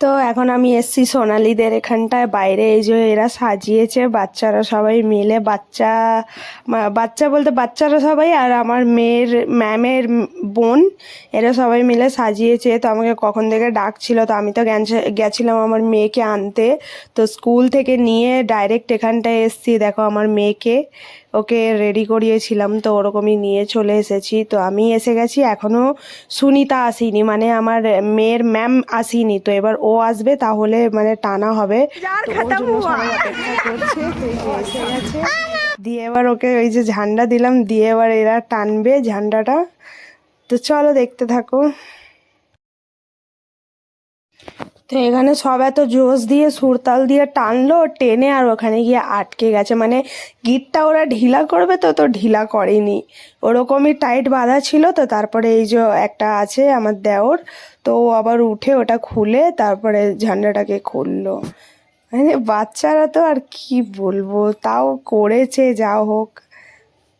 তো এখন আমি এসছি সোনালিদের এখানটায়। বাইরে এই যে এরা সাজিয়েছে, বাচ্চারা সবাই মিলে। বাচ্চা বাচ্চা বলতে বাচ্চারা সবাই আর আমার মেয়ের, ম্যামের বোন, এরা সবাই মিলে সাজিয়েছে। তো আমাকে কখন থেকে ডাকছিল, তো আমি তো গেছিলাম আমার মেয়েকে আনতে। তো স্কুল থেকে নিয়ে ডাইরেক্ট এখানটায় এসছি। দেখো আমার মেয়েকে, ওকে রেডি করিয়েছিলাম। তো ওরকমই নিয়ে চলে এসেছি। তো আমি এসে গেছি। এখনও সুনিতা আসেনি। মানে আমার মেয়ের ম্যাম আসেনি। তো এবার ও আসবে তাহলে মানে টানা হবে। দিয়ে এবার ওকে ওই যে ঝান্ডা দিলাম দিয়ে এবার এরা টানবে ঝান্ডাটা। তো চলো দেখতে থাকো। তো এখানে সব এত জোশ দিয়ে সুরতাল দিয়ে টানলো টেনে আর ওখানে গিয়ে আটকে গেছে। মানে গিটটা ওরা ঢিলা করবে তো তো ঢিলা করেনি। ওরকমই টাইট বাঁধা ছিল তো তারপরে এই যে একটা আছে আমার দেওর তো ও আবার উঠে ওটা খুলে তারপরে ঝান্ডাটাকে খুললো। মানে বাচ্চারা তো আর কি বলব তাও করেছে যা হোক।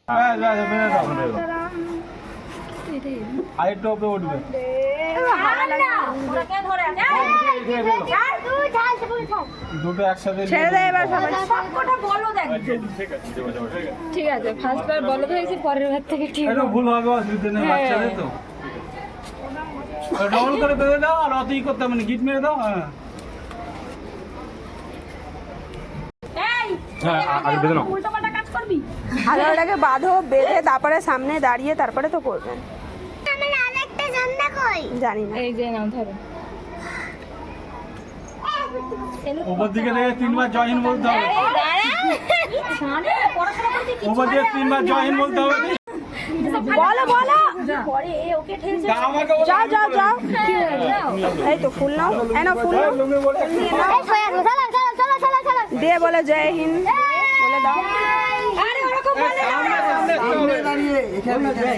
হ্যাঁ, যা, যা, বেরো দাও, বেরো। আরেকটু উঠবে। দুটো একসাথে ছেড়ে দেয় এবার সবাই ঠিক আছে ফার্স্ট বার বলো হয়েছে পরের বার থেকে ঠিক একটু ভুল হবে অসুবিধা নেই বাচ্চাদের তো। ডবল করে বেঁধে দাও আর অতই করতে হবে গিট মেরে দাও হ্যাঁ। হ্যাঁ বাঁধো বেঁধে তারপরে সামনে দাঁড়িয়ে তারপরে তো করবেন জানি না এই যে নাও ধরো। উপর দিকে দেখে তিনবার জয়েন বলতে হবে। উপর দিকে তিনবার জয়েন বলতে হবে। বলো বলো। তা আমাকে বলো। যাও যাও যাও। এই তো ফুল নাও। ফুল নাও। দিয়ে বলে জয় হিন্দ বলে দাও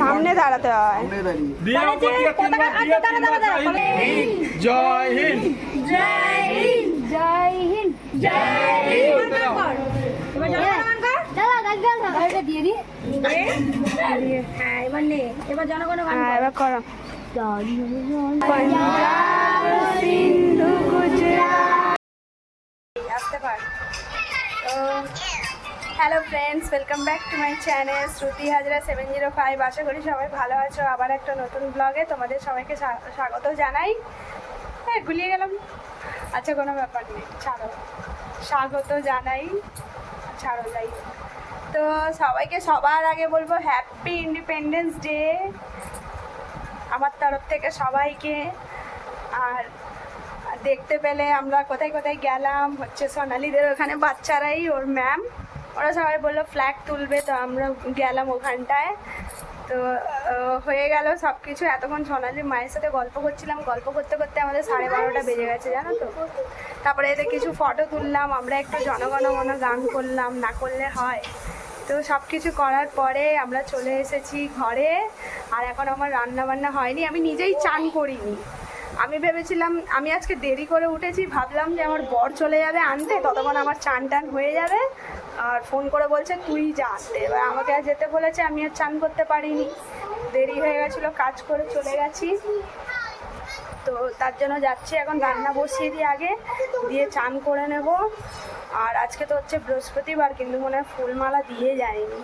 সামনে দাঁড়াতে হয়। জয় হিন্দ। জয় হিন্দ। জয় হিন্দ দিয়ে দি। এবার নে এবার জনগণ এবার করো। Sindhu Gujarat. Friends welcome back to my channel Shruti Hazra seven zero five আশা করি সবাই ভালো আছো। আবার একটা নতুন ব্লগে তোমাদের সবাইকে স্বাগত জানাই। হ্যাঁ গুলিয়ে গেলাম। আচ্ছা কোনো ব্যাপার নেই। ছাড়ো। স্বাগত জানাই। ছাড়ো, যাই তো সবাইকে সবার আগে বলব হ্যাপি ইন্ডিপেন্ডেন্স ডে আমার তরফ থেকে সবাইকে। আর দেখতে পেলে আমরা কোথায় কোথায় গেলাম? হচ্ছে সোনালিদের ওখানে বাচ্চারাই, ওর ম্যাম ওরা সবাই বলল ফ্ল্যাগ তুলবে। তো আমরা গেলাম ওখানটায়। তো হয়ে গেল সব কিছু এতক্ষণ সোনালির মায়ের সাথে গল্প করছিলাম। গল্প করতে করতে আমাদের সাড়ে বারোটা বেজে গেছে, জানো তো? তারপরে এতে কিছু ফটো তুললাম। আমরা একটু জনগণমন গান করলাম, না করলে হয়। তো সব কিছু করার পরে আমরা চলে এসেছি ঘরে। আর এখন আমার রান্না বান্না হয়নি। আমি নিজেই চান করিনি। আমি ভেবেছিলাম, আমি আজকে দেরি করে উঠেছি। ভাবলাম যে আমার বর চলে যাবে আনতে। ততক্ষণ আমার চান টান হয়ে যাবে। আর ফোন করে বলছে, তুই যা। আনতে এবার আমাকে আর যেতে বলেছে, আমি আর চান করতে পারিনি। দেরি হয়ে গেছিল, কাজ করে চলে গেছি। তো তার জন্য যাচ্ছি, এখন রান্না বসিয়ে দিই আগে, দিয়ে চান করে নেব। আর আজকে তো হচ্ছে বৃহস্পতিবার, কিন্তু মনে হয় ফুলমালা দিয়ে যায়নি।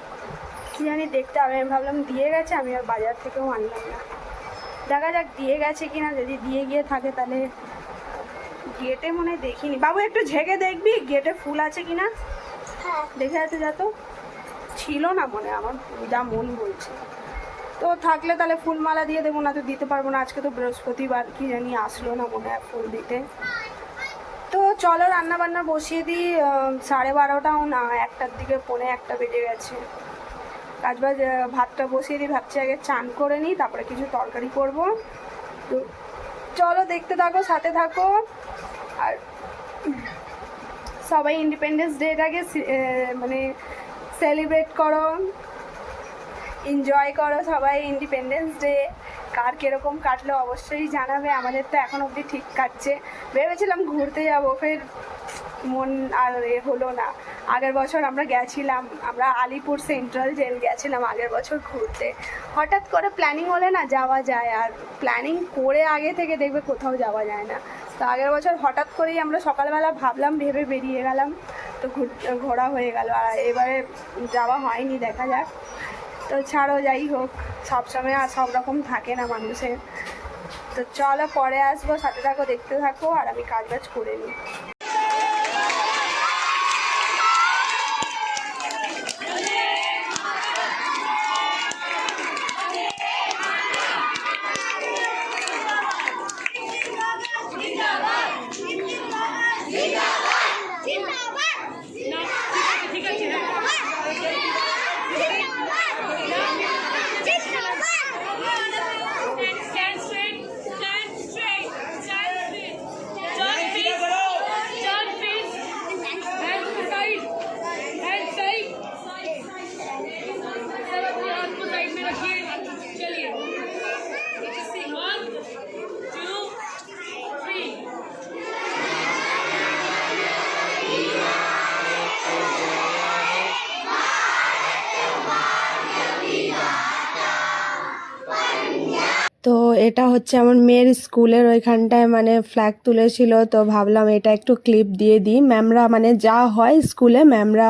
কি জানি দেখতে হবে, আমি ভাবলাম দিয়ে গেছে, আমি আর বাজার থেকেও আনলাম না। দেখা যাক দিয়ে গেছে কিনা, যদি দিয়ে গিয়ে থাকে তাহলে। গেটে মনে দেখিনি। বাবু, একটু ঝেঁকে দেখবি, গেটে ফুল আছে কিনা? দেখে আছে যা তো। ছিল না মনে, আমার যা মন বলছে। তো থাকলে তাহলে ফুলমালা দিয়ে দেবো না তো দিতে পারব না। আজকে তো বৃহস্পতিবার, কি জানি আসলো না মনে হয় ফুল দিতে। তো চলো রান্না বান্না বসিয়ে দিই সাড়ে বারোটাও না, একটার দিকে পৌনে একটা বেজে গেছে। কাজ বাজ ভাতটা বসিয়ে দিই, ভাবছি আগে চান করে নিই, তারপরে কিছু তরকারি করব। তো চলো দেখতে থাকো, সাথে থাকো। আর সবাই ইন্ডিপেন্ডেন্স ডেটাকে মানে সেলিব্রেট করো এনজয় করো সবাই ইন্ডিপেন্ডেন্স ডে কার কীরকম কাটলো অবশ্যই জানাবে, আমাদের তো এখন অবধি ঠিক কাটছে। ভেবেছিলাম ঘুরতে যাব, ফের মন আর এ হলো না। আগের বছর আমরা গেছিলাম, আমরা আলিপুর সেন্ট্রাল জেল গেছিলাম আগের বছর ঘুরতে। হঠাৎ করে প্ল্যানিং হলে না যাওয়া যায়, আর প্ল্যানিং করে আগে থেকে দেখবে কোথাও যাওয়া যায় না। তো আগের বছর হঠাৎ করেই আমরা সকালবেলা ভাবলাম, ভেবে বেরিয়ে গেলাম। তো ঘোরা হয়ে গেল আর এবারে যাওয়া হয়নি, দেখা যাক। তো ছাড়ো, যাই হোক সবসময় আর সব রকম থাকে না মানুষের। তো চলো, পরে আসব, সাথে থাকো, দেখতে থাকো, আর আমি কাজ বাজ করে নিই। এটা হচ্ছে আমার মেয়ের স্কুলের ওইখানটায় মানে ফ্ল্যাগ তুলেছিল, তো ভাবলাম এটা একটু ক্লিপ দিয়ে দিই। ম্যামরা মানে যা হয় স্কুলে ম্যামরা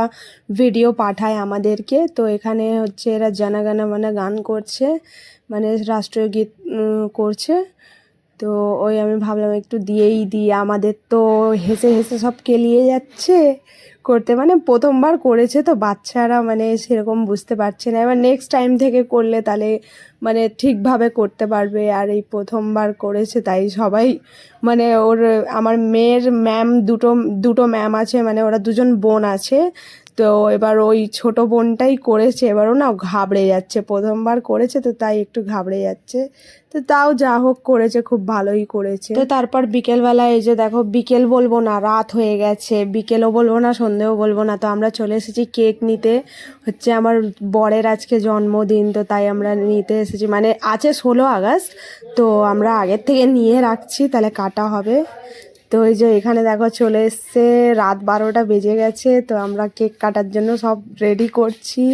ভিডিও পাঠায় আমাদেরকে। তো এখানে হচ্ছে এরা জানাগানা মানে গান করছে মানে রাষ্ট্রীয় গীত করছে। তো ওই আমি ভাবলাম একটু দিয়েই দিই, আমাদের তো হেসে হেসে সব কেলিয়ে যাচ্ছে। করতে। মানে প্রথমবার করেছে তো বাচ্চারা মানে সেরকম বুঝতে পারছে না। এবার নেক্সট টাইম থেকে করলে তাহলে মানে ঠিকভাবে করতে পারবে। আর এই প্রথমবার করেছে তাই সবাই মানে ওর আমার মেয়ের ম্যাম দুটো দুটো ম্যাম আছে। মানে ওরা দুজন বোন আছে। তো এবার ওই ছোট বোনটাই করেছে, এবারও না ঘাবড়ে যাচ্ছে, প্রথমবার করেছে তো তাই একটু ঘাবড়ে যাচ্ছে। তো তাও যা হোক করেছে, খুব ভালোই করেছে। তো তারপর বিকেলবেলা এই যে দেখো, বিকেল বলব না, রাত হয়ে গেছে, বিকেলও বলব না, সন্ধেও বলব না, তো আমরা চলে এসেছি কেক নিতে। হচ্ছে আমার বরের আজকে জন্মদিন, তো তাই আমরা নিতে এসেছি। মানে আছে ষোলো আগস্ট, তো আমরা আগের থেকে নিয়ে রাখছি, তাহলে কাটা হবে। তো ওই যে এখানে দেখো চলে এসছে, রাত বারোটা বেজে গেছে, তো আমরা কেক কাটার জন্য সব রেডি করছি।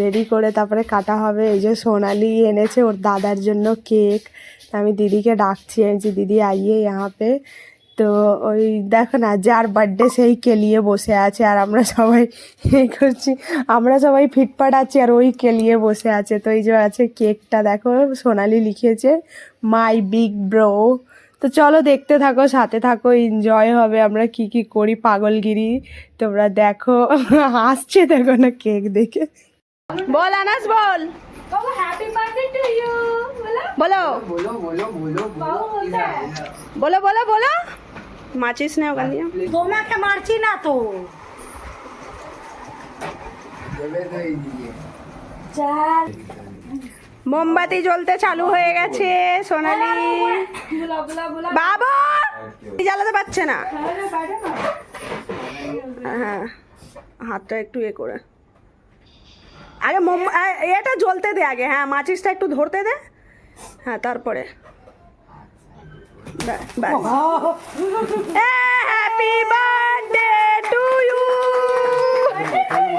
রেডি করে তারপরে কাটা হবে। এই যে সোনালি এনেছে ওর দাদার জন্য কেক। আমি দিদিকে ডাকছি যে দিদি, আইয়ে ইহা পে। তো ওই দেখো না, যার বার্থডে সেই কেলিয়ে বসে আছে আর আমরা সবাই এ করছি। আমরা সবাই ফিটফাট আছি আর ওই কেলিয়ে বসে আছে। তো এই যে আছে কেকটা, দেখো সোনালি লিখেছে মাই বিগ ব্রো তো চলো দেখতে থাকো সাথে থাকো এনজয় হবে আমরা কি কি করি পাগলগিরি। তোমরা দেখো আসছে দেখো না কেক দেখে। বল আনাস বল। বলো। বলো। বলো বলো মারছিস না ওখান দিয়ে? তোমাকে মারছি না তো। চার মোমবাতি জ্বলতে চালু হয়ে গেছে সোনালি। বাবা! জ্বালাতে পারছে না। হ্যাঁ হাতটা একটু এ করে। আগে মোম এটা জ্বলতে দে আগে হ্যাঁ মাচিসটা একটু ধরতে দে। হ্যাঁ তারপরে। Happy birthday to you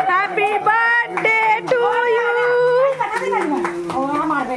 happy birthday to you ও মারবে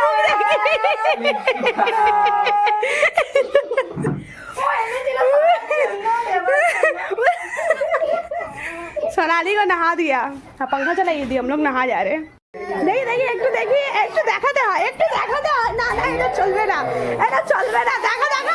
Sonali को नहा दिया। हाँ, पंखा चलाइए दिया, हम लोग नहा जा দেখি দেখি একটু দেখি একটু দেখাতে হয় একটু দেখাতে হয় না না এটা চলবে না এটা চলবে না দেখা দেখা